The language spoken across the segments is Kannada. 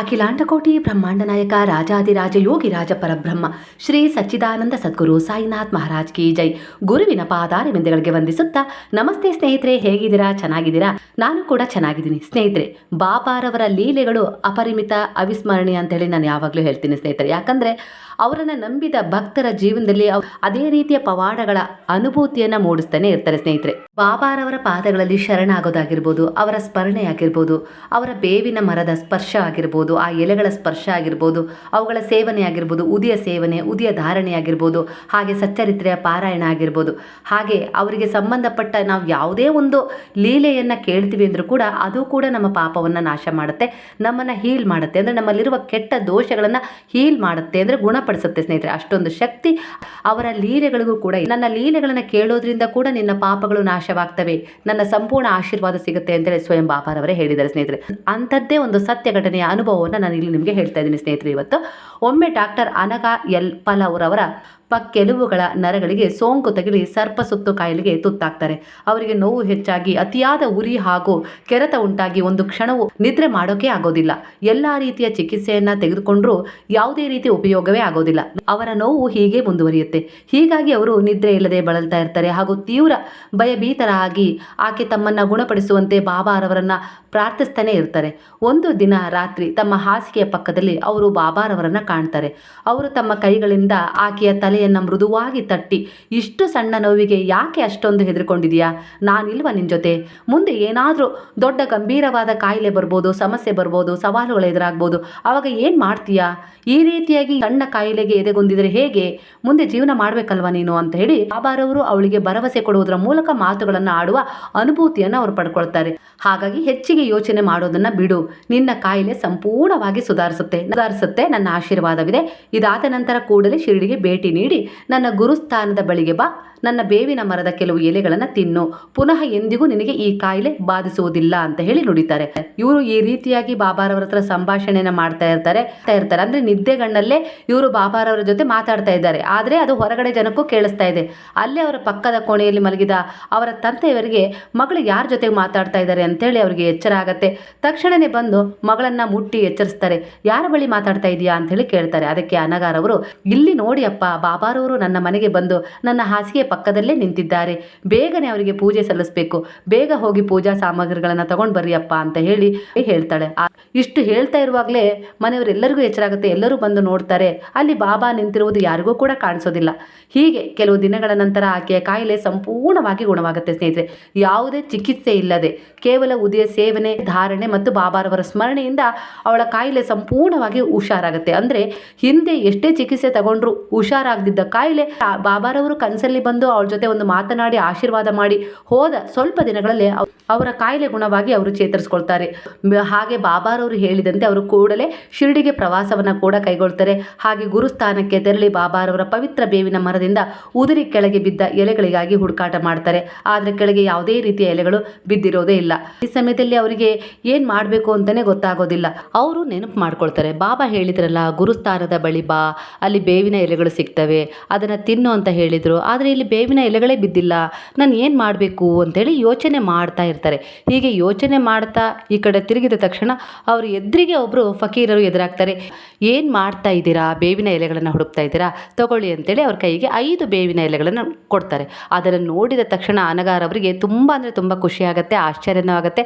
ಅಖಿಲಾಂಡಕೋಟಿ ಬ್ರಹ್ಮಾಂಡ ನಾಯಕ ರಾಜಾದಿರಾಜ ಯೋಗಿ ರಾಜ ಪರಬ್ರಹ್ಮ, ಶ್ರೀ ಸಚ್ಚಿದಾನಂದ ಸದ್ಗುರು ಸಾಯಿನಾಥ್ ಮಹಾರಾಜ್ ಕಿ ಜೈ. ಗುರುವಿನ ಪಾದಾರವಿಂದಗಳಿಗೆ ವಂದಿಸುತ್ತಾ, ನಮಸ್ತೆ ಸ್ನೇಹಿತರೆ, ಹೇಗಿದ್ದೀರಾ? ಚೆನ್ನಾಗಿದ್ದೀರಾ? ನಾನು ಕೂಡ ಚೆನ್ನಾಗಿದ್ದೀನಿ. ಸ್ನೇಹಿತರೆ, ಬಾಬಾರವರ ಲೀಲೆಗಳು ಅಪರಿಮಿತ, ಅವಿಸ್ಮರಣೀಯ ಅಂತೇಳಿ ನಾನು ಯಾವಾಗಲೂ ಹೇಳ್ತೀನಿ ಸ್ನೇಹಿತರೆ. ಯಾಕಂದರೆ ಅವರನ್ನು ನಂಬಿದ ಭಕ್ತರ ಜೀವನದಲ್ಲಿ ಅದೇ ರೀತಿಯ ಪವಾಡಗಳ ಅನುಭೂತಿಯನ್ನು ಮೂಡಿಸ್ತಾನೆ ಇರ್ತಾರೆ ಸ್ನೇಹಿತರೆ. ಬಾಬಾರವರ ಪಾದಗಳಲ್ಲಿ ಶರಣಾಗೋದಾಗಿರ್ಬೋದು, ಅವರ ಸ್ಮರಣೆ ಆಗಿರ್ಬೋದು ಅವರ ಬೇವಿನ ಮರದ ಸ್ಪರ್ಶ ಆಗಿರ್ಬೋದು, ಆ ಎಲೆಗಳ ಸ್ಪರ್ಶ ಆಗಿರ್ಬೋದು, ಅವುಗಳ ಸೇವನೆ ಆಗಿರ್ಬೋದು, ಉದಿಯ ಸೇವನೆ, ಉದಿಯ ಧಾರಣೆ ಆಗಿರ್ಬೋದು, ಹಾಗೆ ಸಚ್ಚರಿತ್ರೆಯ ಪಾರಾಯಣ ಆಗಿರ್ಬೋದು, ಹಾಗೆ ಅವರಿಗೆ ಸಂಬಂಧಪಟ್ಟ ನಾವು ಯಾವುದೇ ಒಂದು ಲೀಲೆಯನ್ನು ಕೇಳ್ತೀವಿ ಅಂದರೂ ಕೂಡ ಅದು ಕೂಡ ನಮ್ಮ ಪಾಪವನ್ನು ನಾಶ ಮಾಡುತ್ತೆ, ನಮ್ಮನ್ನು ಹೀಲ್ ಮಾಡುತ್ತೆ. ಅಂದರೆ ನಮ್ಮಲ್ಲಿರುವ ಕೆಟ್ಟ ದೋಷಗಳನ್ನು ಹೀಲ್ ಮಾಡುತ್ತೆ. ಅಂದರೆ ಗುಣಪಡಿಸುತ್ತೆ ಸ್ನೇಹಿತರೆ, ಅಷ್ಟೊಂದು ಶಕ್ತಿ ಅವರ ಲೀಲೆಗಳಿಗೂ ಕೂಡ ನನ್ನ ಲೀಲೆಗಳನ್ನು ಕೇಳೋದ್ರಿಂದ ಕೂಡ ನಿನ್ನ ಪಾಪಗಳು ನಾಶವಾಗ್ತವೆ. ನನ್ನ ಸಂಪೂರ್ಣ ಆಶೀರ್ವಾದ ಸಿಗುತ್ತೆ ಅಂತೇಳಿ ಸ್ವಯಂ ಬಾಬಾರವರೇ ಹೇಳಿದ್ದಾರೆ ಸ್ನೇಹಿತರೆ. ಅಂಥದ್ದೇ ಒಂದು ಸತ್ಯ ಘಟನೆಯ ಅನುಭವವನ್ನು ನಾನು ಇಲ್ಲಿ ನಿಮಗೆ ಹೇಳ್ತಾ ಇದ್ದೀನಿ ಸ್ನೇಹಿತರೆ ಇವತ್ತು. ಒಮ್ಮೆ ಡಾಕ್ಟರ್ ಅನಗ ಎಲ್ ಪಲವ್ರವರ ಪಕ್ಕೆಲುಬುಗಳ ನರಗಳಿಗೆ ಸೋಂಕು ತಗುಲಿ ಸರ್ಪ ಸುತ್ತು ಕಾಯಿಲೆಗೆ ತುತ್ತಾಗ್ತಾರೆ. ಅವರಿಗೆ ನೋವು ಹೆಚ್ಚಾಗಿ ಅತಿಯಾದ ಉರಿ ಹಾಗೂ ಕೆರೆತ ಉಂಟಾಗಿ ಒಂದು ಕ್ಷಣವು ನಿದ್ರೆ ಮಾಡೋಕೆ ಆಗೋದಿಲ್ಲ. ಎಲ್ಲ ರೀತಿಯ ಚಿಕಿತ್ಸೆಯನ್ನ ತೆಗೆದುಕೊಂಡ್ರೂ ಯಾವುದೇ ರೀತಿ ಉಪಯೋಗವೇ ಆಗೋದಿಲ್ಲ. ಅವರ ನೋವು ಹೀಗೆ ಮುಂದುವರಿಯುತ್ತೆ. ಹೀಗಾಗಿ ಅವರು ನಿದ್ರೆ ಇಲ್ಲದೆ ಬಳಲ್ತಾ ಇರ್ತಾರೆ ಹಾಗೂ ತೀವ್ರ ಭಯಭೀತರಾಗಿ ಆಕೆ ತಮ್ಮನ್ನ ಗುಣಪಡಿಸುವಂತೆ ಬಾಬಾರವರನ್ನ ಪ್ರಾರ್ಥಿಸ್ತಾನೆ ಇರ್ತಾರೆ. ಒಂದು ದಿನ ರಾತ್ರಿ ತಮ್ಮ ಹಾಸಿಗೆಯ ಪಕ್ಕದಲ್ಲಿ ಅವರು ಬಾಬಾರವರನ್ನು ಕಾಣ್ತಾರೆ. ಅವರು ತಮ್ಮ ಕೈಗಳಿಂದ ಆಕೆಯ ತಲೆಯನ್ನು ಮೃದುವಾಗಿ ತಟ್ಟಿ, ಇಷ್ಟು ಸಣ್ಣ ನೋವಿಗೆ ಯಾಕೆ ಅಷ್ಟೊಂದು ಹೆದರ್ಕೊಂಡಿದೀಯಾ? ನಾನಿಲ್ವ ನಿನ್ನ ಜೊತೆ? ಮುಂದೆ ಏನಾದರೂ ದೊಡ್ಡ ಗಂಭೀರವಾದ ಕಾಯಿಲೆ ಬರ್ಬೋದು, ಸಮಸ್ಯೆ ಬರ್ಬೋದು, ಸವಾಲುಗಳು ಎದುರಾಗ್ಬೋದು. ಆವಾಗ ಏನು ಮಾಡ್ತೀಯಾ? ಈ ರೀತಿಯಾಗಿ ಸಣ್ಣ ಕಾಯಿಲೆಗೆ ಎದೆಗೊಂದಿದರೆ ಹೇಗೆ? ಮುಂದೆ ಜೀವನ ಮಾಡಬೇಕಲ್ವ ನೀನು? ಅಂತ ಹೇಳಿ ಬಾಬಾರವರು ಅವಳಿಗೆ ಭರವಸೆ ಕೊಡುವುದರ ಮೂಲಕ ಮಾತುಗಳನ್ನು ಆಡುವ ಅನುಭೂತಿಯನ್ನು ಅವರು ಪಡ್ಕೊಳ್ತಾರೆ. ಹಾಗಾಗಿ ಹೆಚ್ಚಿಗೆ ಯೋಚನೆ ಮಾಡೋದನ್ನ ಬಿಡು. ನಿನ್ನ ಕಾಯಿಲೆ ಸಂಪೂರ್ಣವಾಗಿ ಸುಧಾರಿಸುತ್ತೆ. ಸುಧಾರಿಸುತ್ತೆ ನನ್ನ ಆಶೀರ್ವಾದವಿದೆ. ಇದಾದ ನಂತರ ಕೂಡಲೇ ಶಿರಡಿಗೆ ಭೇಟಿ ನೀಡಿ, ನನ್ನ ಗುರುಸ್ಥಾನದ ಬಳಿಗೆ ಬಾ. ನನ್ನ ಬೇವಿನ ಮರದ ಕೆಲವು ಎಲೆಗಳನ್ನು ತಿನ್ನು. ಪುನಃ ಎಂದಿಗೂ ನಿನಗೆ ಈ ಕಾಯಿಲೆ ಬಾಧಿಸುವುದಿಲ್ಲ ಅಂತ ಹೇಳಿ ನುಡಿತಾರೆ. ಇವರು ಈ ರೀತಿಯಾಗಿ ಬಾಬಾರವರ ಹತ್ರ ಸಂಭಾಷಣೆನ ಮಾಡ್ತಾ ಇರ್ತಾರೆ. ಇರ್ತಾರೆ. ಅಂದ್ರೆ ನಿದ್ದೆಗಣ್ಣಲ್ಲೇ ಇವರು ಬಾಬಾರವರ ಜೊತೆ ಮಾತಾಡ್ತಾ ಇದ್ದಾರೆ. ಆದ್ರೆ ಅದು ಹೊರಗಡೆ ಜನಕ್ಕೂ ಕೇಳಿಸ್ತಾ ಇದೆ. ಅಲ್ಲೇ ಅವರ ಪಕ್ಕದ ಕೋಣೆಯಲ್ಲಿ ಮಲಗಿದ ಅವರ ತಂದೆಯವರಿಗೆ ಮಗಳು ಯಾರ ಜೊತೆ ಮಾತಾಡ್ತಾ ಇದ್ದಾರೆ ಅಂತೇಳಿ ಅವರಿಗೆ ಎಚ್ಚರ ಆಗತ್ತೆ ತಕ್ಷಣನೇ ಬಂದು ಮಗಳನ್ನ ಮುಟ್ಟಿ ಎಚ್ಚರಿಸ್ತಾರೆ. ಯಾರ ಬಳಿ ಮಾತಾಡ್ತಾ ಇದೀಯಾ ಅಂತ ಹೇಳಿ ಕೇಳ್ತಾರೆ. ಅದಕ್ಕೆ ಅನಗಾರವರು ಇಲ್ಲಿ ನೋಡಿ ಅಪ್ಪ, ಬಾಬಾರವರು ನನ್ನ ಮನೆಗೆ ಬಂದು ನನ್ನ ಹಾಸಿಗೆ ಪಕ್ಕದಲ್ಲೇ ನಿಂತಿದ್ದಾರೆ. ಬೇಗನೆ ಅವರಿಗೆ ಪೂಜೆ ಸಲ್ಲಿಸಬೇಕು. ಬೇಗ ಹೋಗಿ ಪೂಜಾ ಸಾಮಗ್ರಿಗಳನ್ನ ತಗೊಂಡ್ ಬರ್ರಿಯಪ್ಪ ಅಂತ ಹೇಳಿ ಹೇಳ್ತಾಳೆ. ಇಷ್ಟು ಹೇಳ್ತಾ ಇರುವಾಗಲೇ ಮನೆಯವರೆಲ್ಲರಿಗೂ ಎಚ್ಚರ ಆಗುತ್ತೆ ಎಲ್ಲರೂ ಬಂದು ನೋಡ್ತಾರೆ. ಅಲ್ಲಿ ಬಾಬಾ ನಿಂತಿರುವುದು ಯಾರಿಗೂ ಕೂಡ ಕಾಣಿಸೋದಿಲ್ಲ. ಹೀಗೆ ಕೆಲವು ದಿನಗಳ ನಂತರ ಆಕೆಯ ಕಾಯಿಲೆ ಸಂಪೂರ್ಣವಾಗಿ ಗುಣವಾಗುತ್ತೆ ಸ್ನೇಹಿತರೆ. ಯಾವುದೇ ಚಿಕಿತ್ಸೆ ಇಲ್ಲದೆ, ಕೇವಲ ಉದಯ ಸೇವನೆ ಧಾರಣೆ ಮತ್ತು ಬಾಬಾರವರ ಸ್ಮರಣೆಯಿಂದ ಅವಳ ಕಾಯಿಲೆ ಸಂಪೂರ್ಣವಾಗಿ ಹುಷಾರಾಗುತ್ತೆ. ಅಂದ್ರೆ ಹಿಂದೆ ಎಷ್ಟೇ ಚಿಕಿತ್ಸೆ ತಗೊಂಡ್ರು ಹುಷಾರಾಗದಿದ್ದ ಕಾಯಿಲೆ ಬಾಬಾರವರು ಕನಸಲ್ಲಿ ಬಂದು ಅವಳ ಜೊತೆ ಒಂದು ಮಾತನಾಡಿ, ಆಶೀರ್ವಾದ ಮಾಡಿ ಹೋದ ಸ್ವಲ್ಪ ದಿನಗಳಲ್ಲಿ ಅವರ ಕಾಯಿಲೆ ಗುಣವಾಗಿ ಅವರು ಚೇತರಿಸ್ಕೊಳ್ತಾರೆ. ಹಾಗೆ ಬಾಬಾರವರು ಹೇಳಿದಂತೆ ಅವರು ಕೂಡಲೇ ಶಿರಡಿಗೆ ಪ್ರವಾಸವನ್ನ ಕೂಡ ಕೈಗೊಳ್ತಾರೆ. ಹಾಗೆ ಗುರುಸ್ಥಾನಕ್ಕೆ ತೆರಳಿ ಬಾಬಾರವರ ಪವಿತ್ರ ಬೇವಿನ ಮರದಿಂದ ಉದುರಿ ಕೆಳಗೆ ಬಿದ್ದ ಎಲೆಗಳಿಗಾಗಿ ಹುಡುಕಾಟ ಮಾಡ್ತಾರೆ. ಆದರೆ ಕೆಳಗೆ ಯಾವುದೇ ರೀತಿಯ ಎಲೆಗಳು ಬಿದ್ದಿರೋದೇ ಇಲ್ಲ. ಈ ಸಮಯದಲ್ಲಿ ಅವರಿಗೆ ಏನು ಮಾಡಬೇಕು ಅಂತಲೇ ಗೊತ್ತಾಗೋದಿಲ್ಲ. ಅವರು ನೆನಪು ಮಾಡ್ಕೊಳ್ತಾರೆ. ಬಾಬಾ ಹೇಳಿದ್ರಲ್ಲ, ಗುರುಸ್ಥಾನದ ಬಳಿ ಬಾ, ಅಲ್ಲಿ ಬೇವಿನ ಎಲೆಗಳು ಸಿಗ್ತವೆ, ಅದನ್ನ ತಿನ್ನು ಅಂತ ಹೇಳಿದರು. ಆದರೆ ಇಲ್ಲಿ ಬೇವಿನ ಎಲೆಗಳೇ ಬಿದ್ದಿಲ್ಲ. ನಾನು ಏನು ಮಾಡಬೇಕು ಅಂತೇಳಿ ಯೋಚನೆ ಮಾಡ್ತಾ ಇರ್ತಾರೆ. ಹೀಗೆ ಯೋಚನೆ ಮಾಡ್ತಾ ಈ ಕಡೆ ತಿರುಗಿದ ತಕ್ಷಣ ಅವರು ಎದುರಿಗೆ ಒಬ್ಬರು ಫಕೀರರು ಎದುರಾಗ್ತಾರೆ. ಏನು ಮಾಡ್ತಾ ಇದ್ದೀರಾ? ಬೇವಿನ ಎಲೆಗಳನ್ನು ಹುಡುಕ್ತಾ ಇದ್ದೀರಾ? ತಗೊಳ್ಳಿ ಅಂತೇಳಿ ಅವ್ರ ಕೈಗೆ ಐದು ಬೇವಿನ ಎಲೆಗಳನ್ನು ಕೊಡ್ತಾರೆ. ಅದನ್ನು ನೋಡಿದ ತಕ್ಷಣ ಅನಗಾರವರಿಗೆ ತುಂಬ ಅಂದರೆ ತುಂಬ ಖುಷಿಯಾಗುತ್ತೆ ಆಶ್ಚರ್ಯನೂ ಆಗುತ್ತೆ.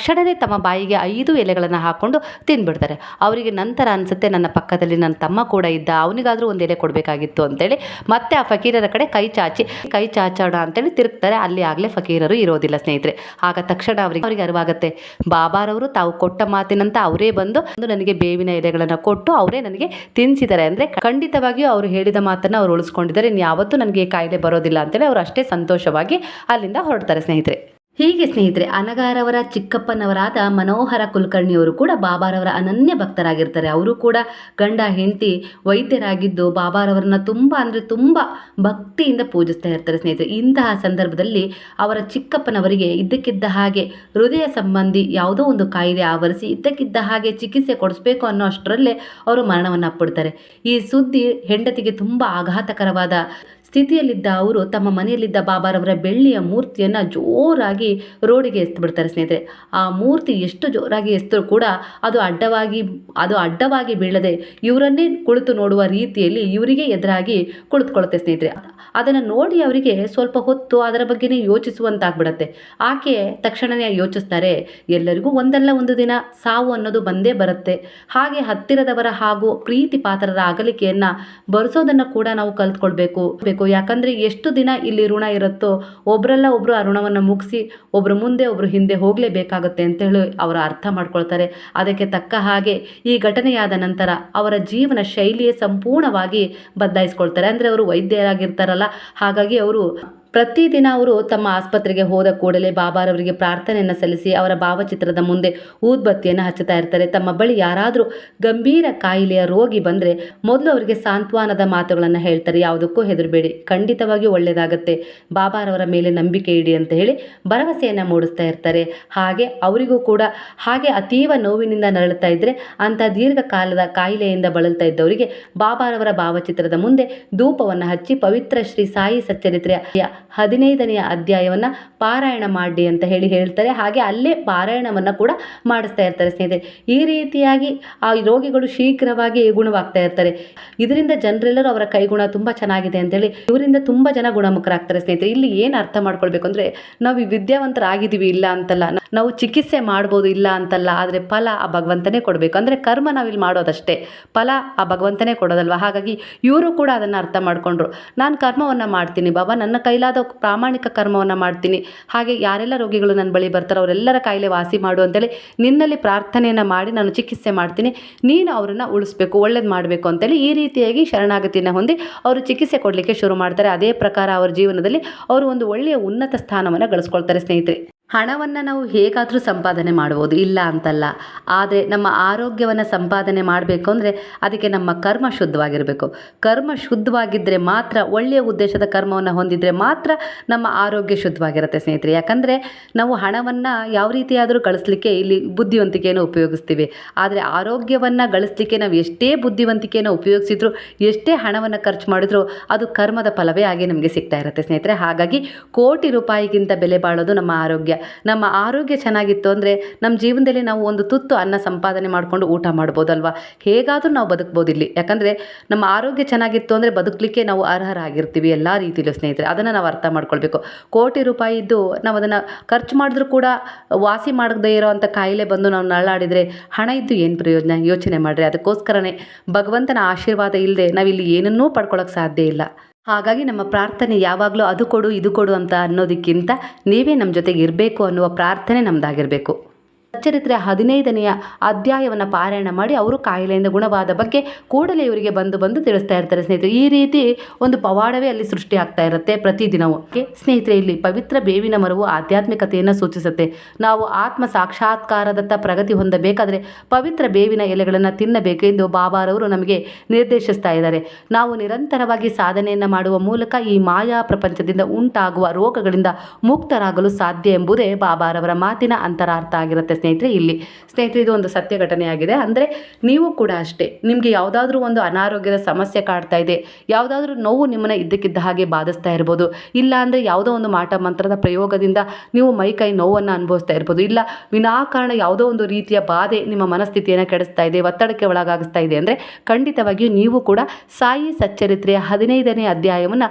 ತಕ್ಷಣವೇ ತಮ್ಮ ಬಾಯಿಗೆ ಐದು ಎಲೆಗಳನ್ನು ಹಾಕ್ಕೊಂಡು ತಿಂದ್ಬಿಡ್ತಾರೆ ಅವರಿಗೆ ನಂತರ ಅನಿಸುತ್ತೆ, ನನ್ನ ಪಕ್ಕದಲ್ಲಿ ನನ್ನ ತಮ್ಮ ಕೂಡ ಇದ್ದ, ಅವನಿಗಾದರೂ ಒಂದು ಎಲೆ ಕೊಡಬೇಕಾಗಿತ್ತು ಅಂತೇಳಿ ಮತ್ತೆ ಆ ಫಕೀರರ ಕಡೆ ಕೈ ಚಾಚಿ, ಕೈ ಚಾಚೋಣ ಅಂತೇಳಿ ತಿರುಗ್ತಾರೆ. ಅಲ್ಲಿ ಆಗಲೇ ಫಕೀರರು ಇರೋದಿಲ್ಲ ಸ್ನೇಹಿತರೆ. ಆಗ ತಕ್ಷಣ ಅವರಿಗೆ ಅವರಿಗೆ ಅರಿವಾಗುತ್ತೆ, ಬಾಬಾರವರು ತಾವು ಕೊಟ್ಟ ಮಾತಿನಂತ ಅವರೇ ಬಂದು ನನಗೆ ಬೇವಿನ ಎಲೆಗಳನ್ನು ಕೊಟ್ಟು ಅವರೇ ನನಗೆ ತಿನ್ನಿಸಿದ್ದಾರೆ ಅಂದರೆ ಖಂಡಿತವಾಗಿಯೂ ಅವರು ಹೇಳಿದ ಮಾತನ್ನು ಅವರು ಉಳಿಸ್ಕೊಂಡಿದ್ದಾರೆ. ಇನ್ನು ಯಾವತ್ತೂ ನನಗೆ ಕಾಯಿಲೆ ಬರೋದಿಲ್ಲ ಅಂತೇಳಿ ಅವರು ಅಷ್ಟೇ ಸಂತೋಷವಾಗಿ ಅಲ್ಲಿಂದ ಹೊರಡ್ತಾರೆ ಸ್ನೇಹಿತರೆ. ಹೀಗೆ ಸ್ನೇಹಿತರೆ, ಅನಗಾರವರ ಚಿಕ್ಕಪ್ಪನವರಾದ ಮನೋಹರ ಕುಲಕರ್ಣಿಯವರು ಕೂಡ ಬಾಬಾರವರ ಅನನ್ಯ ಭಕ್ತರಾಗಿರ್ತಾರೆ. ಅವರು ಕೂಡ ಗಂಡ, ಹೆಂಡತಿ, ವೈದ್ಯರಾಗಿದ್ದು ಬಾಬಾರವರನ್ನ ತುಂಬ ಅಂದರೆ ತುಂಬ ಭಕ್ತಿಯಿಂದ ಪೂಜಿಸ್ತಾ ಇರ್ತಾರೆ ಸ್ನೇಹಿತರೆ. ಇಂತಹ ಸಂದರ್ಭದಲ್ಲಿ ಅವರ ಚಿಕ್ಕಪ್ಪನವರಿಗೆ ಇದ್ದಕ್ಕಿದ್ದ ಹಾಗೆ ಹೃದಯ ಸಂಬಂಧಿ ಯಾವುದೋ ಒಂದು ಕಾಯಿಲೆ ಆವರಿಸಿ ಇದ್ದಕ್ಕಿದ್ದ ಹಾಗೆ ಚಿಕಿತ್ಸೆ ಕೊಡಿಸ್ಬೇಕು ಅನ್ನೋ ಅಷ್ಟರಲ್ಲೇ ಅವರು ಮರಣವನ್ನು ಅಪ್ಪಿಡ್ತಾರೆ. ಈ ಸುದ್ದಿ ಹೆಂಡತಿಗೆ ತುಂಬ ಆಘಾತಕರವಾದ ಸ್ಥಿತಿಯಲ್ಲಿದ್ದ ಅವರು ತಮ್ಮ ಮನೆಯಲ್ಲಿದ್ದ ಬಾಬಾರವರ ಬೆಳ್ಳಿಯ ಮೂರ್ತಿಯನ್ನು ಜೋರಾಗಿ ರೋಡಿಗೆ ಎಸ್ದುಬಿಡ್ತಾರೆ ಸ್ನೇಹಿತರೆ. ಆ ಮೂರ್ತಿ ಎಷ್ಟು ಜೋರಾಗಿ ಎಸ್ತರೂ ಕೂಡ ಅದು ಅಡ್ಡವಾಗಿ ಅದು ಅಡ್ಡವಾಗಿ ಬೀಳದೆ ಇವರನ್ನೇ ಕುಳಿತು ನೋಡುವ ರೀತಿಯಲ್ಲಿ ಇವರಿಗೆ ಎದುರಾಗಿ ಕುಳಿತುಕೊಳ್ಳುತ್ತೆ ಸ್ನೇಹಿತರೆ. ಅದನ್ನು ನೋಡಿ ಅವರಿಗೆ ಸ್ವಲ್ಪ ಹೊತ್ತು ಅದರ ಬಗ್ಗೆನೇ ಯೋಚಿಸುವಂತಾಗ್ಬಿಡತ್ತೆ. ಆಕೆ ತಕ್ಷಣವೇ ಯೋಚಿಸ್ತಾರೆ, ಎಲ್ಲರಿಗೂ ಒಂದಲ್ಲ ಒಂದು ದಿನ, ಸಾವು ಅನ್ನೋದು ಬಂದೇ ಬರುತ್ತೆ. ಹಾಗೆ ಹತ್ತಿರದವರ ಹಾಗೂ ಪ್ರೀತಿ ಪಾತ್ರರ ಅಗಲಿಕೆಯನ್ನು ಬರೆಸೋದನ್ನು ಕೂಡ ನಾವು ಕಲ್ತ್ಕೊಳ್ಬೇಕು ಬೇಕು ಯಾಕಂದರೆ ಎಷ್ಟು ದಿನ ಇಲ್ಲಿ ಋಣ ಇರುತ್ತೋ ಒಬ್ಬರಲ್ಲ ಒಬ್ಬರು ಆ ಋಣವನ್ನು ಮುಗಿಸಿ ಒಬ್ಬರು ಮುಂದೆ ಒಬ್ಬರು ಹಿಂದೆ ಹೋಗಲೇಬೇಕಾಗುತ್ತೆ ಅಂತ ಹೇಳಿ ಅವರು ಅರ್ಥ ಮಾಡ್ಕೊಳ್ತಾರೆ. ಅದಕ್ಕೆ ತಕ್ಕ ಹಾಗೆ ಈ ಘಟನೆಯಾದ ನಂತರ ಅವರ ಜೀವನ ಶೈಲಿಯೇ ಸಂಪೂರ್ಣವಾಗಿ ಬದಲಾಯಿಸ್ಕೊಳ್ತಾರೆ. ಅಂದರೆ ಅವರು ವೈದ್ಯರಾಗಿರ್ತಾರಲ್ಲ, ಹಾಗಾಗಿ ಅವರು ಪ್ರತಿದಿನ ಅವರು ತಮ್ಮ ಆಸ್ಪತ್ರೆಗೆ ಹೋದ ಕೂಡಲೇ ಬಾಬಾರವರಿಗೆ ಪ್ರಾರ್ಥನೆಯನ್ನು ಸಲ್ಲಿಸಿ ಅವರ ಭಾವಚಿತ್ರದ ಮುಂದೆ ಊದ್ಬತ್ತಿಯನ್ನು ಹಚ್ಚುತ್ತಾ ಇರ್ತಾರೆ. ತಮ್ಮ ಬಳಿ ಯಾರಾದರೂ ಗಂಭೀರ ಕಾಯಿಲೆಯ ರೋಗಿ ಬಂದರೆ ಮೊದಲು ಅವರಿಗೆ ಸಾಂತ್ವನದ ಮಾತುಗಳನ್ನು ಹೇಳ್ತಾರೆ. ಯಾವುದಕ್ಕೂ ಹೆದರಬೇಡಿ. ಖಂಡಿತವಾಗಿಯೂ ಒಳ್ಳೆಯದಾಗತ್ತೆ ಬಾಬಾರವರ ಮೇಲೆ ನಂಬಿಕೆ ಇಡಿ ಅಂತ ಹೇಳಿ ಭರವಸೆಯನ್ನು ಮೂಡಿಸ್ತಾ ಇರ್ತಾರೆ. ಹಾಗೆ ಅವರಿಗೂ ಕೂಡ ಹಾಗೆ ಅತೀವ ನೋವಿನಿಂದ ನರಳುತ್ತಾ ಇದ್ದರೆ ಅಂಥ ದೀರ್ಘಕಾಲದ ಕಾಯಿಲೆಯಿಂದ ಬಳಲ್ತಾ ಇದ್ದವರಿಗೆ ಬಾಬಾರವರ ಭಾವಚಿತ್ರದ ಮುಂದೆ ಧೂಪವನ್ನು ಹಚ್ಚಿ ಪವಿತ್ರ ಶ್ರೀ ಸಾಯಿ ಸಚ್ಚರಿತ್ರೆಯ ಹದಿನೈದನೆಯ ಅಧ್ಯಾಯವನ್ನು ಪಾರಾಯಣ ಮಾಡಿ ಅಂತ ಹೇಳಿ ಹೇಳ್ತಾರೆ. ಹಾಗೆ ಅಲ್ಲೇ ಪಾರಾಯಣವನ್ನು ಕೂಡ ಮಾಡಿಸ್ತಾ ಇರ್ತಾರೆ ಸ್ನೇಹಿತರೆ. ಈ ರೀತಿಯಾಗಿ ಆ ರೋಗಿಗಳು ಶೀಘ್ರವಾಗಿ ಗುಣವಾಗ್ತಾ ಇರ್ತಾರೆ. ಇದರಿಂದ ಜನರೆಲ್ಲರೂ ಅವರ ಕೈಗುಣ ತುಂಬ ಚೆನ್ನಾಗಿದೆ ಅಂತೇಳಿ ಇವರಿಂದ ತುಂಬ ಜನ ಗುಣಮುಖರಾಗ್ತಾರೆ ಸ್ನೇಹಿತರೆ. ಇಲ್ಲಿ ಏನು ಅರ್ಥ ಮಾಡ್ಕೊಳ್ಬೇಕು ಅಂದರೆ ನಾವು ವಿದ್ಯಾವಂತರಾಗಿದ್ದೀವಿ ಇಲ್ಲ ಅಂತಲ್ಲ. ನಾವು ಚಿಕಿತ್ಸೆ ಮಾಡ್ಬೋದು ಇಲ್ಲ ಅಂತಲ್ಲ. ಆದರೆ ಫಲ ಆ ಭಗವಂತನೇ ಕೊಡಬೇಕು. ಅಂದರೆ ಕರ್ಮ ನಾವಿಲ್ಲಿ ಮಾಡೋದಷ್ಟೇ. ಫಲ ಆ ಭಗವಂತನೇ ಕೊಡೋದಲ್ವ? ಹಾಗಾಗಿ ಇವರು ಕೂಡ ಅದನ್ನು ಅರ್ಥ ಮಾಡಿಕೊಂಡ್ರು. ನಾನು ಕರ್ಮವನ್ನು ಮಾಡ್ತೀನಿ ಬಾಬಾ. ನನ್ನ ಕೈಲಾದ ಪ್ರಾಮಾಣಿಕ ಕರ್ಮವನ್ನು ಮಾಡ್ತೀನಿ. ಹಾಗೆ ಯಾರೆಲ್ಲ ರೋಗಿಗಳು ನನ್ನ ಬಳಿ ಬರ್ತಾರೋ ಅವರೆಲ್ಲರ ಕಾಯಿಲೆ ವಾಸಿ ಮಾಡು ಅಂತೇಳಿ ನಿನ್ನಲ್ಲಿ ಪ್ರಾರ್ಥನೆಯನ್ನು ಮಾಡಿ ನಾನು ಚಿಕಿತ್ಸೆ ಮಾಡ್ತೀನಿ. ನೀನು ಅವರನ್ನು ಉಳಿಸ್ಬೇಕು, ಒಳ್ಳೇದು ಮಾಡಬೇಕು ಅಂತೇಳಿ ಈ ರೀತಿಯಾಗಿ ಶರಣಾಗತಿಯನ್ನು ಹೊಂದಿ ಅವರು ಚಿಕಿತ್ಸೆ ಕೊಡಲಿಕ್ಕೆ ಶುರು ಮಾಡ್ತಾರೆ. ಅದೇ ಪ್ರಕಾರ ಅವರ ಜೀವನದಲ್ಲಿ ಅವರು ಒಂದು ಒಳ್ಳೆಯ ಉನ್ನತ ಸ್ಥಾನವನ್ನು ಗಳಿಸ್ಕೊಳ್ತಾರೆ ಸ್ನೇಹಿತರೆ. ಹಣವನ್ನು ನಾವು ಹೇಗಾದರೂ ಸಂಪಾದನೆ ಮಾಡ್ಬೋದು, ಇಲ್ಲ ಅಂತಲ್ಲ. ಆದರೆ ನಮ್ಮ ಆರೋಗ್ಯವನ್ನು ಸಂಪಾದನೆ ಮಾಡಬೇಕು ಅಂದರೆ ಅದಕ್ಕೆ ನಮ್ಮ ಕರ್ಮ ಶುದ್ಧವಾಗಿರಬೇಕು. ಕರ್ಮ ಶುದ್ಧವಾಗಿದ್ದರೆ ಮಾತ್ರ, ಒಳ್ಳೆಯ ಉದ್ದೇಶದ ಕರ್ಮವನ್ನು ಹೊಂದಿದರೆ ಮಾತ್ರ ನಮ್ಮ ಆರೋಗ್ಯ ಶುದ್ಧವಾಗಿರುತ್ತೆ ಸ್ನೇಹಿತರೆ. ಯಾಕಂದರೆ ನಾವು ಹಣವನ್ನು ಯಾವ ರೀತಿಯಾದರೂ ಗಳಿಸ್ಲಿಕ್ಕೆ ಇಲ್ಲಿ ಬುದ್ಧಿವಂತಿಕೆಯನ್ನು ಉಪಯೋಗಿಸ್ತೀವಿ. ಆದರೆ ಆರೋಗ್ಯವನ್ನು ಗಳಿಸ್ಲಿಕ್ಕೆ ನಾವು ಎಷ್ಟೇ ಬುದ್ಧಿವಂತಿಕೆಯನ್ನು ಉಪಯೋಗಿಸಿದ್ರು, ಎಷ್ಟೇ ಹಣವನ್ನು ಖರ್ಚು ಮಾಡಿದ್ರು ಅದು ಕರ್ಮದ ಫಲವೇ ಆಗಿ ನಮಗೆ ಸಿಗ್ತಾ ಇರುತ್ತೆ ಸ್ನೇಹಿತರೆ. ಹಾಗಾಗಿ ಕೋಟಿ ರೂಪಾಯಿಗಿಂತ ಬೆಲೆ ಬಾಳೋದು ನಮ್ಮ ಆರೋಗ್ಯ. ನಮ್ಮ ಆರೋಗ್ಯ ಚೆನ್ನಾಗಿತ್ತು ಅಂದರೆ ನಮ್ಮ ಜೀವನದಲ್ಲಿ ನಾವು ಒಂದು ತುತ್ತು ಅನ್ನ ಸಂಪಾದನೆ ಮಾಡಿಕೊಂಡು ಊಟ ಮಾಡ್ಬೋದಲ್ವಾ? ಹೇಗಾದರೂ ನಾವು ಬದುಕ್ಬೋದು ಇಲ್ಲಿ. ಯಾಕಂದರೆ ನಮ್ಮ ಆರೋಗ್ಯ ಚೆನ್ನಾಗಿತ್ತು ಅಂದರೆ ಬದುಕಲಿಕ್ಕೆ ನಾವು ಅರ್ಹರಾಗಿರ್ತೀವಿ ಎಲ್ಲ ರೀತಿಯಲ್ಲೂ ಸ್ನೇಹಿತರೆ. ಅದನ್ನು ನಾವು ಅರ್ಥ ಮಾಡ್ಕೊಳ್ಬೇಕು. ಕೋಟಿ ರೂಪಾಯಿ ಇದ್ದು ನಾವು ಅದನ್ನು ಖರ್ಚು ಮಾಡಿದ್ರೂ ಕೂಡ ವಾಸಿ ಮಾಡದೇ ಇರೋವಂಥ ಕಾಯಿಲೆ ಬಂದು ನಾವು ನಳ್ಳಾಡಿದರೆ ಹಣ ಇದ್ದು ಏನು ಪ್ರಯೋಜನ? ಯೋಚನೆ ಮಾಡಿರಿ. ಅದಕ್ಕೋಸ್ಕರನೇ ಭಗವಂತನ ಆಶೀರ್ವಾದ ಇಲ್ಲದೆ ನಾವಿಲ್ಲಿ ಏನನ್ನೂ ಪಡ್ಕೊಳ್ಳೋಕ್ಕೆ ಸಾಧ್ಯ ಇಲ್ಲ. ಹಾಗಾಗಿ ನಮ್ಮ ಪ್ರಾರ್ಥನೆ ಯಾವಾಗಲೂ ಅದು ಕೊಡು, ಇದು ಕೊಡು ಅಂತ ಅನ್ನೋದಕ್ಕಿಂತ ನೀವೇ ನಮ್ಮ ಜೊತೆಗೆ ಇರಬೇಕು ಅನ್ನುವ ಪ್ರಾರ್ಥನೆ ನಮ್ಮದಾಗಿರಬೇಕು ಸಚ್ಚರಿತ್ರೆ ಹದಿನೈದನೆಯ ಅಧ್ಯಾಯವನ್ನು ಪಾರಾಯಣ ಮಾಡಿ ಅವರು ಕಾಯಿಲೆಯಿಂದ ಗುಣವಾದ ಬಗ್ಗೆ ಕೂಡಲೇ ಇವರಿಗೆ ಬಂದು ಬಂದು ತಿಳಿಸ್ತಾ ಇರ್ತಾರೆ ಸ್ನೇಹಿತರೆ. ಈ ರೀತಿ ಒಂದು ಪವಾಡವೇ ಅಲ್ಲಿ ಸೃಷ್ಟಿ ಆಗ್ತಾ ಇರುತ್ತೆ ಪ್ರತಿದಿನವೂ. ಸ್ನೇಹಿತರೆ, ಇಲ್ಲಿ ಪವಿತ್ರ ಬೇವಿನ ಮರವು ಆಧ್ಯಾತ್ಮಿಕತೆಯನ್ನು ಸೂಚಿಸುತ್ತೆ. ನಾವು ಆತ್ಮ ಸಾಕ್ಷಾತ್ಕಾರದತ್ತ ಪ್ರಗತಿ ಹೊಂದಬೇಕಾದರೆ ಪವಿತ್ರ ಬೇವಿನ ಎಲೆಗಳನ್ನು ತಿನ್ನಬೇಕು ಎಂದು ಬಾಬಾರವರು ನಮಗೆ ನಿರ್ದೇಶಿಸ್ತಾ ಇದ್ದಾರೆ. ನಾವು ನಿರಂತರವಾಗಿ ಸಾಧನೆಯನ್ನು ಮಾಡುವ ಮೂಲಕ ಈ ಮಾಯಾ ಪ್ರಪಂಚದಿಂದ ಉಂಟಾಗುವ ರೋಗಗಳಿಂದ ಮುಕ್ತರಾಗಲು ಸಾಧ್ಯ ಎಂಬುದೇ ಬಾಬಾರವರ ಮಾತಿನ ಅಂತರಾರ್ಥ ಆಗಿರುತ್ತೆ ಸ್ನೇಹಿತರೆ. ಇಲ್ಲಿ ಸ್ನೇಹಿತರೆ, ಇದು ಒಂದು ಸತ್ಯ ಘಟನೆಯಾಗಿದೆ. ಅಂದರೆ ನೀವು ಕೂಡ ಅಷ್ಟೇ, ನಿಮಗೆ ಯಾವುದಾದ್ರೂ ಒಂದು ಅನಾರೋಗ್ಯದ ಸಮಸ್ಯೆ ಕಾಡ್ತಾ ಇದೆ, ಯಾವುದಾದ್ರೂ ನೋವು ನಿಮ್ಮನ್ನು ಇದ್ದಕ್ಕಿದ್ದ ಹಾಗೆ ಬಾಧಿಸ್ತಾ ಇರ್ಬೋದು. ಇಲ್ಲ ಅಂದರೆ ಯಾವುದೋ ಒಂದು ಮಾಟ ಮಂತ್ರದ ಪ್ರಯೋಗದಿಂದ ನೀವು ಮೈಕೈ ನೋವನ್ನು ಅನುಭವಿಸ್ತಾ ಇರ್ಬೋದು. ಇಲ್ಲ ವಿನಾಕಾರಣ ಯಾವುದೋ ಒಂದು ರೀತಿಯ ಬಾಧೆ ನಿಮ್ಮ ಮನಸ್ಥಿತಿಯನ್ನು ಕೆಡಿಸ್ತಾ ಇದೆ, ಒತ್ತಡಕ್ಕೆ ಒಳಗಾಗಿಸ್ತಾ ಇದೆ. ಅಂದರೆ ಖಂಡಿತವಾಗಿಯೂ ನೀವು ಕೂಡ ಸಾಯಿ ಸಚ್ಚರಿತ್ರೆಯ ಹದಿನೈದನೇ ಅಧ್ಯಾಯವನ್ನು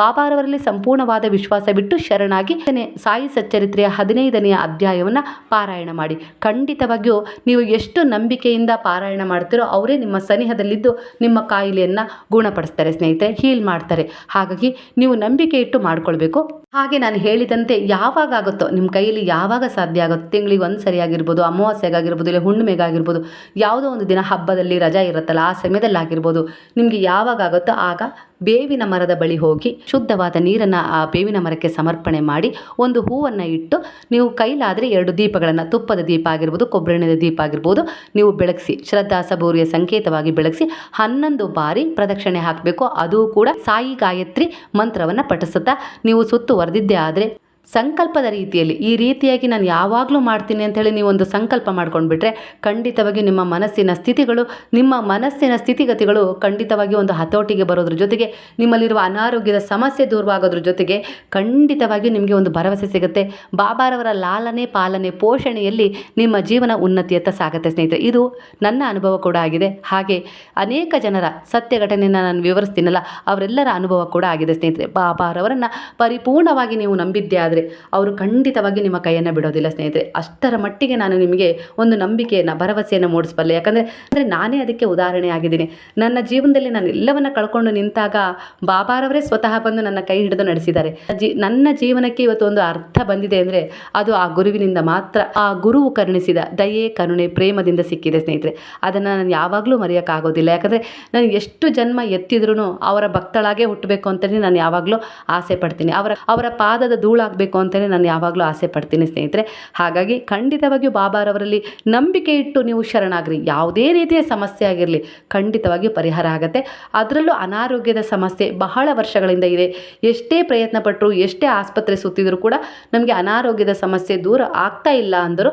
ಬಾಬಾರವರಲ್ಲಿ ಸಂಪೂರ್ಣವಾದ ವಿಶ್ವಾಸ ಬಿಟ್ಟು ಶರಣಾಗಿ, ಸಾಯಿ ಸಚ್ಚರಿತ್ರೆಯ ಹದಿನೈದನೆಯ ಅಧ್ಯಾಯವನ್ನು ಪಾರಾಯಣ ಮಾಡಿ. ಖಂಡಿತವಾಗಿಯೂ ನೀವು ಎಷ್ಟು ನಂಬಿಕೆಯಿಂದ ಪಾರಾಯಣ ಮಾಡ್ತೀರೋ ಅವರೇ ನಿಮ್ಮ ಸನಿಹದಲ್ಲಿದ್ದು ನಿಮ್ಮ ಕಾಯಿಲೆಯನ್ನು ಗುಣಪಡಿಸ್ತಾರೆ ಸ್ನೇಹಿತರೆ ಹೀಲ್ ಮಾಡ್ತಾರೆ. ಹಾಗಾಗಿ ನೀವು ನಂಬಿಕೆ ಇಟ್ಟು ಮಾಡ್ಕೊಳ್ಬೇಕು. ಹಾಗೆ ನಾನು ಹೇಳಿದಂತೆ ಯಾವಾಗ ಆಗುತ್ತೋ ನಿಮ್ಮ ಕೈಯಲ್ಲಿ ಯಾವಾಗ ಸಾಧ್ಯ ಆಗುತ್ತೋ, ತಿಂಗಳಿಗೆ ಒಂದು ಸರಿ ಆಗಿರ್ಬೋದು ಅಮಾವಾಸ್ಯೆಗಾಗಿರ್ಬೋದು ಇಲ್ಲ ಹುಣ್ಣಿಮೆಗಾಗಿರ್ಬೋದು ಯಾವುದೋ ಒಂದು ದಿನ ಹಬ್ಬದಲ್ಲಿ ರಜಾ ಇರುತ್ತಲ್ಲ, ಆ ಸಮಯದಲ್ಲಿ ಆಗಿರ್ಬೋದು, ನಿಮಗೆ ಯಾವಾಗ ಆಗುತ್ತೋ ಆಗ ಬೇವಿನ ಮರದ ಬಳಿ ಹೋಗಿ ಶುದ್ಧವಾದ ನೀರನ್ನು ಆ ಬೇವಿನ ಮರಕ್ಕೆ ಸಮರ್ಪಣೆ ಮಾಡಿ ಒಂದು ಹೂವನ್ನು ಇಟ್ಟು, ನೀವು ಕೈಲಾದರೆ ಎರಡು ದೀಪಗಳನ್ನು, ತುಪ್ಪದ ದೀಪ ಆಗಿರ್ಬೋದು, ಕೊಬ್ಬರಿಣದ ದೀಪ ಆಗಿರ್ಬೋದು, ನೀವು ಬೆಳಗಿಸಿ, ಶ್ರದ್ಧಾ ಸಬೂರಿಯ ಸಂಕೇತವಾಗಿ ಬೆಳಗಿಸಿ, ಹನ್ನೊಂದು ಬಾರಿ ಪ್ರದಕ್ಷಿಣೆ ಹಾಕಬೇಕು, ಅದು ಕೂಡ ಸಾಯಿ ಗಾಯತ್ರಿ ಮಂತ್ರವನ್ನು ಪಠಿಸುತ್ತಾ, ನೀವು ಸುತ್ತುವರೆದಿದ್ದೇ ಆದರೆ ಸಂಕಲ್ಪದ ರೀತಿಯಲ್ಲಿ, ಈ ರೀತಿಯಾಗಿ ನಾನು ಯಾವಾಗಲೂ ಮಾಡ್ತೀನಿ ಅಂತೇಳಿ ನೀವು ಒಂದು ಸಂಕಲ್ಪ ಮಾಡ್ಕೊಂಡ್ಬಿಟ್ರೆ ಖಂಡಿತವಾಗಿ ನಿಮ್ಮ ಮನಸ್ಸಿನ ಸ್ಥಿತಿಗಳು, ನಿಮ್ಮ ಮನಸ್ಸಿನ ಸ್ಥಿತಿಗತಿಗಳು ಖಂಡಿತವಾಗಿ ಒಂದು ಹತೋಟಿಗೆ ಬರೋದ್ರ ಜೊತೆಗೆ, ನಿಮ್ಮಲ್ಲಿರುವ ಅನಾರೋಗ್ಯದ ಸಮಸ್ಯೆ ದೂರವಾಗೋದ್ರ ಜೊತೆಗೆ ಖಂಡಿತವಾಗಿ ನಿಮಗೆ ಒಂದು ಭರವಸೆ ಸಿಗುತ್ತೆ. ಬಾಬಾರವರ ಲಾಲನೆ ಪಾಲನೆ ಪೋಷಣೆಯಲ್ಲಿ ನಿಮ್ಮ ಜೀವನ ಉನ್ನತಿಯತ್ತ ಸಾಗುತ್ತೆ ಸ್ನೇಹಿತರೆ. ಇದು ನನ್ನ ಅನುಭವ ಕೂಡ ಆಗಿದೆ. ಹಾಗೆ ಅನೇಕ ಜನರ ಸತ್ಯ ಘಟನೆಯನ್ನು ನಾನು ವಿವರಿಸ್ತೀನಲ್ಲ, ಅವರೆಲ್ಲರ ಅನುಭವ ಕೂಡ ಆಗಿದೆ ಸ್ನೇಹಿತರೆ. ಬಾಬಾರವರನ್ನು ಪರಿಪೂರ್ಣವಾಗಿ ನೀವು ನಂಬಿದ್ದೆ ಆದರೆ ಅವರು ಖಂಡಿತವಾಗಿ ನಿಮ್ಮ ಕೈಯನ್ನು ಬಿಡೋದಿಲ್ಲ ಸ್ನೇಹಿತರೆ. ಅಷ್ಟರ ಮಟ್ಟಿಗೆ ನಾನು ನಿಮಗೆ ಒಂದು ನಂಬಿಕೆಯನ್ನು, ಭರವಸೆಯನ್ನು ಮೂಡಿಸಬಲ್ಲೆ. ಯಾಕಂದರೆ, ಅಂದರೆ ನಾನೇ ಅದಕ್ಕೆ ಉದಾಹರಣೆ ಆಗಿದ್ದೀನಿ. ನನ್ನ ಜೀವನದಲ್ಲಿ ನಾನು ಎಲ್ಲವನ್ನು ಕಳ್ಕೊಂಡು ನಿಂತಾಗ ಬಾಬಾರವರೇ ಸ್ವತಃ ಬಂದು ನನ್ನ ಕೈ ಹಿಡಿದು ನಡೆಸಿದ್ದಾರೆ. ಜಿ, ನನ್ನ ಜೀವನಕ್ಕೆ ಇವತ್ತು ಒಂದು ಅರ್ಥ ಬಂದಿದೆ ಅಂದರೆ ಅದು ಆ ಗುರುವಿನಿಂದ ಮಾತ್ರ, ಆ ಗುರುವು ಕರುಣಿಸಿದ ದಯೆ, ಕರುಣೆ, ಪ್ರೇಮದಿಂದ ಸಿಕ್ಕಿದೆ ಸ್ನೇಹಿತರೆ. ಅದನ್ನು ನಾನು ಯಾವಾಗಲೂ ಮರೆಯೋಕ್ಕಾಗೋದಿಲ್ಲ. ಯಾಕಂದರೆ ನಾನು ಎಷ್ಟು ಜನ್ಮ ಎತ್ತಿದ್ರೂ ಅವರ ಭಕ್ತಳಾಗೆ ಹುಟ್ಟಬೇಕು ಅಂತಲೇ ನಾನು ಯಾವಾಗಲೂ ಆಸೆ ಪಡ್ತೀನಿ. ಅವರ ಅವರ ಪಾದದ ಧೂಳಾಗಬೇಕು ಅಂತಲೇ ನಾನು ಯಾವಾಗಲೂ ಆಸೆ ಪಡ್ತೀನಿ ಸ್ನೇಹಿತರೆ. ಹಾಗಾಗಿ ಖಂಡಿತವಾಗಿಯೂ ಬಾಬಾರವರಲ್ಲಿ ನಂಬಿಕೆ ಇಟ್ಟು ನೀವು ಶರಣಾಗ್ರಿ. ಯಾವುದೇ ರೀತಿಯ ಸಮಸ್ಯೆ ಆಗಿರಲಿ ಖಂಡಿತವಾಗಿಯೂ ಪರಿಹಾರ ಆಗುತ್ತೆ. ಅದರಲ್ಲೂ ಅನಾರೋಗ್ಯದ ಸಮಸ್ಯೆ ಬಹಳ ವರ್ಷಗಳಿಂದ ಇದೆ. ಎಷ್ಟೇ ಪ್ರಯತ್ನ ಪಟ್ಟರು ಎಷ್ಟೇ ಆಸ್ಪತ್ರೆ ಸುತ್ತಿದ್ರು ಕೂಡ ನಮಗೆ ಅನಾರೋಗ್ಯದ ಸಮಸ್ಯೆ ದೂರ ಆಗ್ತಾ ಇಲ್ಲ ಅಂದರೂ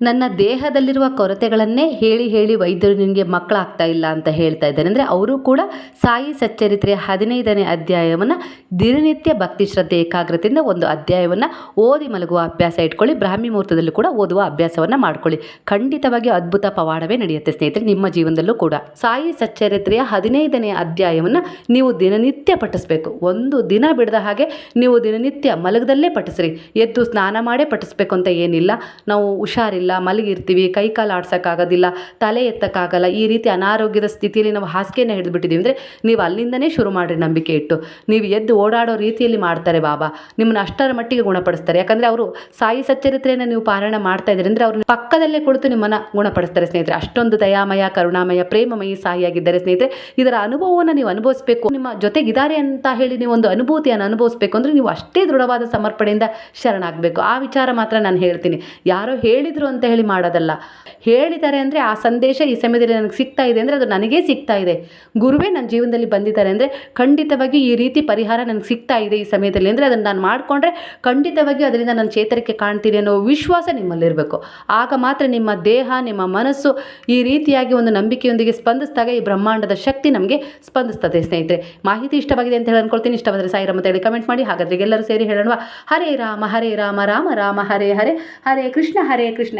ನನ್ನ ದೇಹದಲ್ಲಿರುವ ಕೊರತೆಗಳನ್ನೇ ಹೇಳಿ ಹೇಳಿ ವೈದ್ಯರು ನಿನಗೆ ಮಕ್ಕಳಾಗ್ತಾ ಇಲ್ಲ ಅಂತ ಹೇಳ್ತಾ ಇದ್ದಾರೆ. ಅಂದರೆ ಅವರು ಕೂಡ ಸಾಯಿ ಸಚ್ಚರಿತ್ರೆಯ ಹದಿನೈದನೇ ಅಧ್ಯಾಯವನ್ನು ದಿನನಿತ್ಯ ಭಕ್ತಿ ಶ್ರದ್ಧೆ ಏಕಾಗ್ರತೆಯಿಂದ ಒಂದು ಅಧ್ಯಾಯವನ್ನು ಓದಿ ಮಲಗುವ ಅಭ್ಯಾಸ ಇಟ್ಕೊಳ್ಳಿ. ಬ್ರಾಹ್ಮಿ ಮುಹೂರ್ತದಲ್ಲೂ ಕೂಡ ಓದುವ ಅಭ್ಯಾಸವನ್ನು ಮಾಡ್ಕೊಳ್ಳಿ. ಖಂಡಿತವಾಗಿ ಅದ್ಭುತ ಪವಾಡವೇ ನಡೆಯುತ್ತೆ ಸ್ನೇಹಿತರೆ, ನಿಮ್ಮ ಜೀವನದಲ್ಲೂ ಕೂಡ. ಸಾಯಿ ಸಚ್ಚರಿತ್ರೆಯ ಹದಿನೈದನೇ ಅಧ್ಯಾಯವನ್ನು ನೀವು ದಿನನಿತ್ಯ ಪಠಿಸ್ಬೇಕು. ಒಂದು ದಿನ ಬಿಡದ ಹಾಗೆ ನೀವು ದಿನನಿತ್ಯ ಮಲಗದಲ್ಲೇ ಪಠಿಸ್ರಿ. ಎದ್ದು ಸ್ನಾನ ಮಾಡೇ ಪಠಿಸ್ಬೇಕು ಅಂತ ಏನಿಲ್ಲ. ನಾವು ಹುಷಾರಿಲ್ಲ. ಮಲಗಿರ್ತೀವಿ ಕೈ ಕಾಲು ಆಡ್ಸೋಕ್ಕಾಗೋದಿಲ್ಲ, ತಲೆ ಎತ್ತಕ್ಕಾಗಲ್ಲ, ಈ ರೀತಿ ಅನಾರೋಗ್ಯದ ಸ್ಥಿತಿಯಲ್ಲಿ ನಾವು ಹಾಸಿಗೆನ ಹಿಡಿದ್ಬಿಟ್ಟಿದ್ದೀವಿ ಅಂದರೆ ನೀವು ಅಲ್ಲಿಂದನೇ ಶುರು ಮಾಡಿರಿ ನಂಬಿಕೆ ಇಟ್ಟು. ನೀವು ಎದ್ದು ಓಡಾಡೋ ರೀತಿಯಲ್ಲಿ ಮಾಡ್ತಾರೆ ಬಾಬಾ. ನಿಮ್ಮನ್ನ ಅಷ್ಟರ ಮಟ್ಟಿಗೆ ಗುಣಪಡಿಸ್ತಾರೆ. ಯಾಕಂದರೆ ಅವರು ಸಾಯಿ ಸಚ್ಚರಿತ್ರೆಯನ್ನು ನೀವು ಪಾರಾಯಣ ಮಾಡ್ತಾ ಇದ್ದೀರಿ ಅಂದರೆ ಅವ್ರನ್ನ ಪಕ್ಕದಲ್ಲೇ ಕುಳಿತು ನಿಮ್ಮನ್ನು ಗುಣಪಡಿಸ್ತಾರೆ ಸ್ನೇಹಿತರೆ. ಅಷ್ಟೊಂದು ದಯಾಮಯ, ಕರುಣಾಮಯ, ಪ್ರೇಮಮಯಿ ಸಾಯಿಯಾಗಿದ್ದಾರೆ ಸ್ನೇಹಿತರೆ. ಇದರ ಅನುಭವವನ್ನು ನೀವು ಅನುಭವಿಸಬೇಕು. ನಿಮ್ಮ ಜೊತೆಗಿದ್ದಾರೆ ಅಂತ ಹೇಳಿ ನೀವು ಒಂದು ಅನುಭೂತಿಯನ್ನು ಅನುಭವಿಸಬೇಕು ಅಂದರೆ ನೀವು ಅಷ್ಟೇ ದೃಢವಾದ ಸಮರ್ಪಣೆಯಿಂದ ಶರಣಾಗಬೇಕು. ಆ ವಿಚಾರ ಮಾತ್ರ ನಾನು ಹೇಳ್ತೀನಿ. ಯಾರೋ ಹೇಳಿದರು ಅಂತ ಹೇಳಿ ಮಾಡೋದಲ್ಲ. ಹೇಳಿದ್ದಾರೆ ಅಂದರೆ ಆ ಸಂದೇಶ ಈ ಸಮಯದಲ್ಲಿ ನನಗೆ ಸಿಗ್ತಾ ಇದೆ ಅಂದರೆ ಅದು ನನಗೇ ಸಿಗ್ತಾ ಇದೆ. ಗುರುವೇ ನನ್ನ ಜೀವನದಲ್ಲಿ ಬಂದಿದ್ದಾರೆ ಅಂದರೆ ಖಂಡಿತವಾಗಿ ಈ ರೀತಿ ಪರಿಹಾರ ನನಗೆ ಸಿಗ್ತಾ ಇದೆ ಈ ಸಮಯದಲ್ಲಿ ಅಂದರೆ ಅದನ್ನು ನಾನು ಮಾಡಿಕೊಂಡ್ರೆ ಖಂಡಿತವಾಗಿ ಅದರಿಂದ ನಾನು ಚೇತರಿಕೆ ಕಾಣ್ತೀನಿ ಅನ್ನೋ ವಿಶ್ವಾಸ ನಿಮ್ಮಲ್ಲಿರಬೇಕು. ಆಗ ಮಾತ್ರ ನಿಮ್ಮ ದೇಹ, ನಿಮ್ಮ ಮನಸ್ಸು ಈ ರೀತಿಯಾಗಿ ಒಂದು ನಂಬಿಕೆಯೊಂದಿಗೆ ಸ್ಪಂದಿಸಿದಾಗ ಈ ಬ್ರಹ್ಮಾಂಡದ ಶಕ್ತಿ ನಮಗೆ ಸ್ಪಂದಿಸ್ತದೆ ಸ್ನೇಹಿತರೆ. ಮಾಹಿತಿ ಇಷ್ಟವಾಗಿದೆ ಅಂತ ಹೇಳಿ ಅನ್ಕೊಳ್ತೀನಿ. ಇಷ್ಟವಾದರೆ ಸಾಯಿರಾಮ್ ಅಂತ ಹೇಳಿ ಕಮೆಂಟ್ ಮಾಡಿ. ಹಾಗಾದ್ರೆ ಎಲ್ಲರೂ ಸೇರಿ ಹೇಳೋಣ ಹರೇ ರಾಮ ಹರೇ ರಾಮ ರಾಮ ರಾಮ, ಹರೇ ಹರೇ. ಹರೇ ಕೃಷ್ಣ ಹರೇ ಕೃಷ್ಣ.